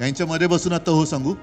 यांच्यामध्ये बसून आता हो सांगू.